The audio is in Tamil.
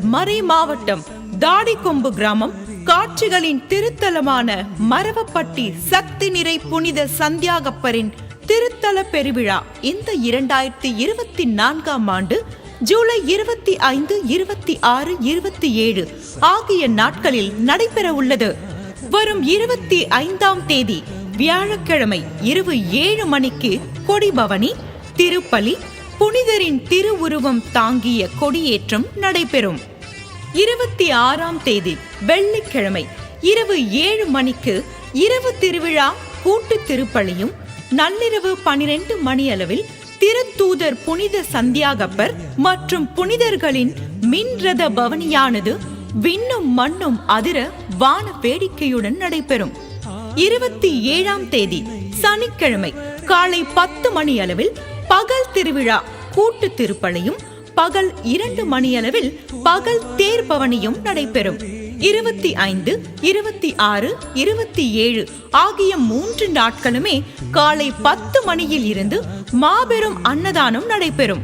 மறை மாவட்டம் தாடிக்கொம்பு கிராமம் காட்சிகளின் திருத்தலமான மரவப்பட்டி சக்தி நிறை புனித சந்தியாகப்பரின் திருத்தல பெருவிழா இந்த இரண்டாயிரத்தி இருபத்தி நான்காம் ஆண்டு ஜூலை இருபத்தி ஐந்து இருபத்தி ஆறு இருபத்தி ஏழு ஆகிய நாட்களில் நடைபெற உள்ளது. வரும் இருபத்தி ஐந்தாம் தேதி வியாழக்கிழமை இரவு ஏழு மணிக்கு கொடிபவனி திருப்பலி புனிதரின் திருவுருவம் தாங்கிய கொடியேற்றம் நடைபெறும். இருபத்தி ஆறாம் தேதி வெள்ளிக்கிழமை இரவு ஏழு மணிக்கு இரவு திருவிழா கூட்டு திருப்பலியும் நள்ளிரவு பனிரெண்டு மணியளவில் திருத்தூதர் புனித சந்தியாகப்பர் மற்றும் புனிதர்களின் மின்ரத பவனியானது விண்ணும் மண்ணும் அதிர வான வேடிக்கையுடன் நடைபெறும். இருபத்தி ஏழாம் தேதி சனிக்கிழமை காலை பத்து மணி அளவில் பகல் திருவிழா கூட்டு திருப்பலியும் பகல் இரண்டு மணியளவில் பகல் தேர் பவனியும் நடைபெறும். இருபத்தி ஐந்து இருபத்தி ஆறு இருபத்தி ஏழு ஆகிய மூன்று நாட்களுமே காலை பத்து மணியில் இருந்து மாபெரும் அன்னதானம் நடைபெறும்.